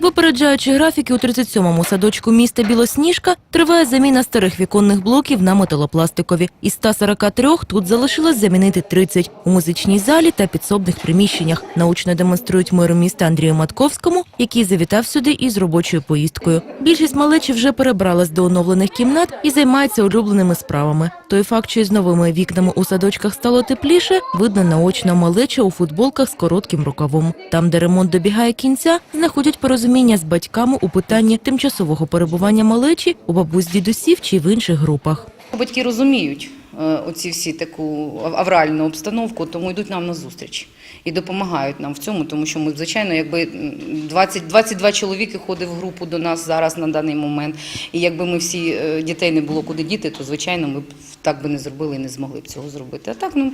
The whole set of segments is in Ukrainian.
Випереджаючи графіки у 37-му садочку міста Білосніжка, триває заміна старих віконних блоків на металопластикові. Із 143 тут залишилось замінити 30 у музичній залі та підсобних приміщеннях. Научно демонструють меру міста Андрію Матковському, який завітав сюди із робочою поїздкою. Більшість малечі вже перебралась до оновлених кімнат і займається улюбленими справами. Той факт, що із новими вікнами у садочках стало тепліше, видно наочно малеча у футболках з коротким рукавом. Там, де ремонт добігає кінця, знаходять порозуміння з батьками у питанні тимчасового перебування малечі у бабусь дідусів чи в інших групах. Батьки розуміють е, оці всі таку авральну обстановку, тому йдуть нам на зустріч і допомагають нам в цьому, тому що ми, звичайно, якби м, 20, 22 чоловіки ходить в групу до нас зараз на даний момент. І якби ми всі е, дітей не було куди діти, то звичайно ми б так би не зробили і не змогли б цього зробити. А так ну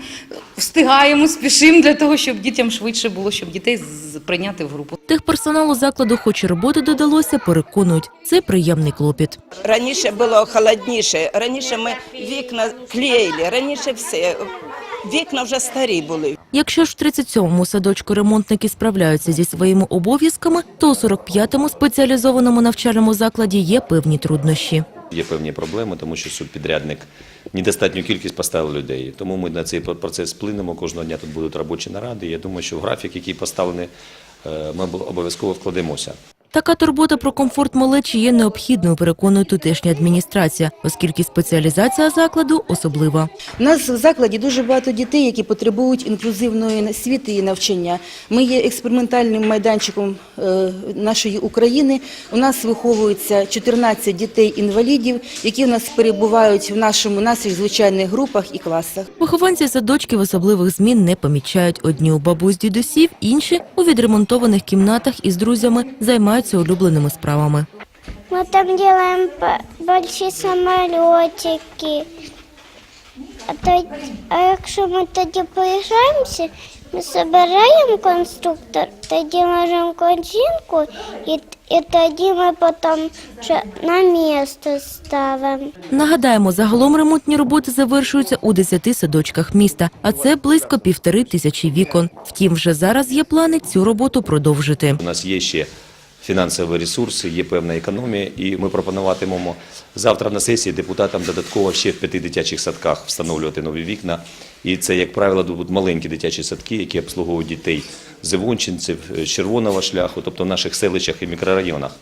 встигаємо, спішимо для того, щоб дітям швидше було, щоб дітей з- прийняти в групу. Техперсоналу закладу, хоч і роботи додалося, переконують – це приємний клопіт. Раніше було холодніше, раніше ми вікна клеїли, раніше все. Вікна вже старі були. Якщо ж в 37-му садочку ремонтники справляються зі своїми обов'язками, то у 45-му спеціалізованому навчальному закладі є певні труднощі. Є певні проблеми, тому що субпідрядник недостатню кількість поставив людей. Тому ми на цей процес вплинемо. Кожного дня тут будуть робочі наради. Я думаю, що в графік, який поставлений, е, ми обов'язково вкладемося. Така турбота про комфорт малечі є необхідною, переконує тутешня адміністрація, оскільки спеціалізація закладу особлива. У нас в закладі дуже багато дітей, які потребують інклюзивної освіти і навчання. Ми є експериментальним майданчиком е, нашої України. У нас виховується 14 дітей-інвалідів, які у нас перебувають в нашому наших звичайних групах і класах. Вихованці садочків особливих змін не помічають. Одні у бабусь дідусів, інші у відремонтованих кімнатах із друзями займаються улюбленими справами. Мы там делаем п- большие самолетики. А, то, а якщо ми тоді поїжджаємося, ми збираємо конструктор, тоді можемо корзинку, і, і тоді ми потім на місце ставимо. Нагадаємо, загалом ремонтні роботи завершуються у 10 садочках міста, а це близько півтори тисячі вікон. Втім, вже зараз є плани цю роботу продовжити. У нас є ще фінансові ресурси, є певна економія, і ми пропонуватимемо завтра на сесії депутатам додатково ще в п'яти дитячих садках встановлювати нові вікна. І це, як правило, будуть маленькі дитячі садки, які обслуговують дітей з Івончинців, Червоного шляху, тобто в наших селищах і мікрорайонах.